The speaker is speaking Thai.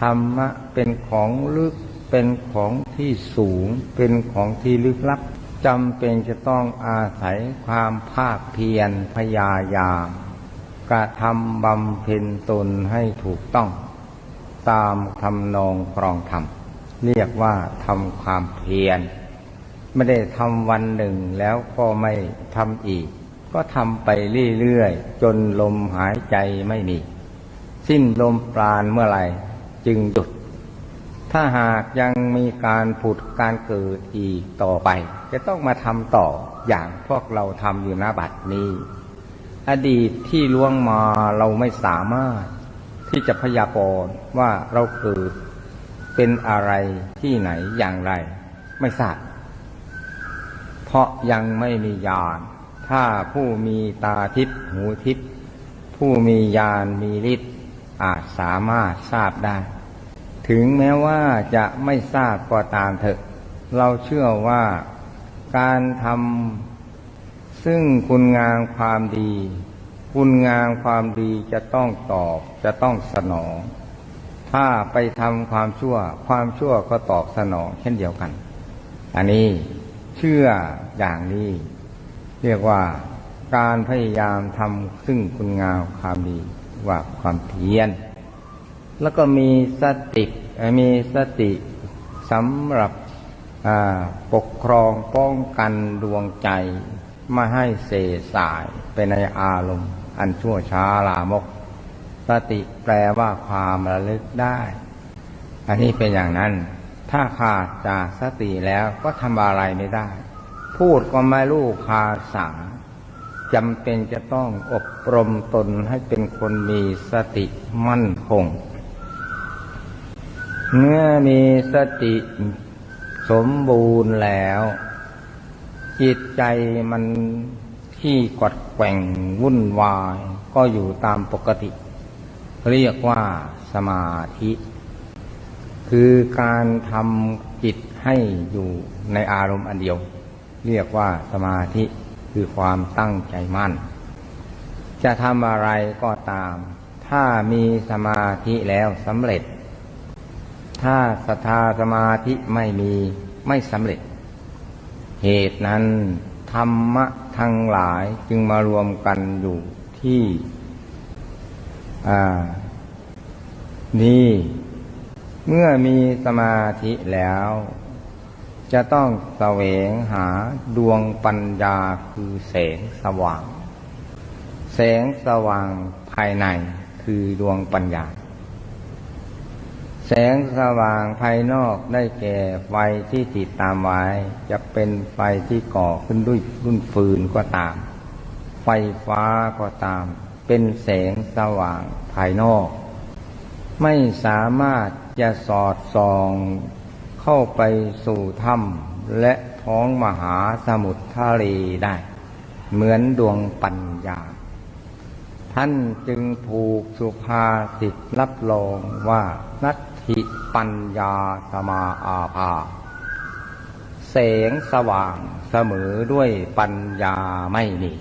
ธรรมะเป็นของลึกเป็นของที่สูง เป็นของที่ลึกลับจำเป็นจะต้องอาศัยความภาคเพียรพยายามกระทำบำเพ็ญตนให้ถูกต้อง ตามทำนองครองธรรม เรียกว่าทำความเพียรไม่ได้ทำวันหนึ่งแล้วก็ไม่ทำอีก ก็ทำไปเรื่อยๆ จนลมหายใจไม่มี สิ้นลมปราณเมื่อไหร่ จึงหยุด ถ้าหากยังมีการผุดการเกิดอีกต่อไป จะต้องมาทำต่ออย่างพวกเราทำอยู่ณบัดนี้ อดีตที่ล่วงมาเราไม่สามารถ ที่จะพยากรณ์ว่าเราเกิดเป็นอะไรที่ไหนอย่างไร ไม่ทราบเพราะยังไม่มีญาณ ถ้าผู้มีตาทิพย์หูทิพย์ผู้มีญาณมีฤทธิ์อาจสามารถทราบได้ ถึงแม้ว่าจะไม่ทราบก็ตามเถอะ เราเชื่อว่าการทำซึ่งคุณงามความดี คุณงามความดีจะต้องตอบจะต้องสนอง ถ้าไปทำความชั่ว ความชั่วก็ตอบสนองเช่นเดียวกัน อันนี้เชื่ออย่างนี้ เรียกว่าการพยายามทำซึ่งคุณงามความดีว่าความเพียร แล้วก็มีสติมีสติสำหรับปกครองป้องกันดวงใจไม่ให้เสสายไปในอารมณ์ อันชั่วช้าลามก สติแปลว่าความระลึกได้ อันนี้เป็นอย่างนั้น ถ้าขาดจากสติแล้วก็ทำอะไรไม่ได้ พูดก็ไม่รู้ภาษาจำเป็นจะต้องอบรมตนให้เป็นคนมีสติมั่นคง เมื่อมีสติสมบูรณ์แล้ว จิตใจมันที่กัดแกว่งวุ่นวาย ก็อยู่ตามปกติ เรียกว่าสมาธิ คือการทำจิตให้อยู่ในอารมณ์อันเดียว เรียกว่าสมาธิคือความตั้งใจมั่น จะทำอะไรก็ตาม ถ้ามีสมาธิแล้วสำเร็จ ถ้าศรัทธาสมาธิไม่มีไม่สำเร็จ เหตุนั้น ธรรมะทั้งหลายจึงมารวมกันอยู่ที่นี่เมื่อมีสมาธิแล้ว จะต้องแสวงหาดวงปัญญาคือแสงสว่าง แสงสว่างภายในคือดวงปัญญา แสงสว่างภายนอกได้แก่ไฟที่ติดตามไว้ จะเป็นไฟที่ก่อขึ้นด้วยรุ่นฟืนก็ตาม ไฟฟ้าก็ตาม เป็นแสงสว่างภายนอก ไม่สามารถจะสอดส่องเข้าไปสู่ถ้ำและท้องมหาสมุทรทะเลได้ เหมือนดวงปัญญา ท่านจึงถูกสุภาษิตรับรองว่านัติปัญญาสมาอาภาแสงสว่างเสมอด้วยปัญญาไม่มี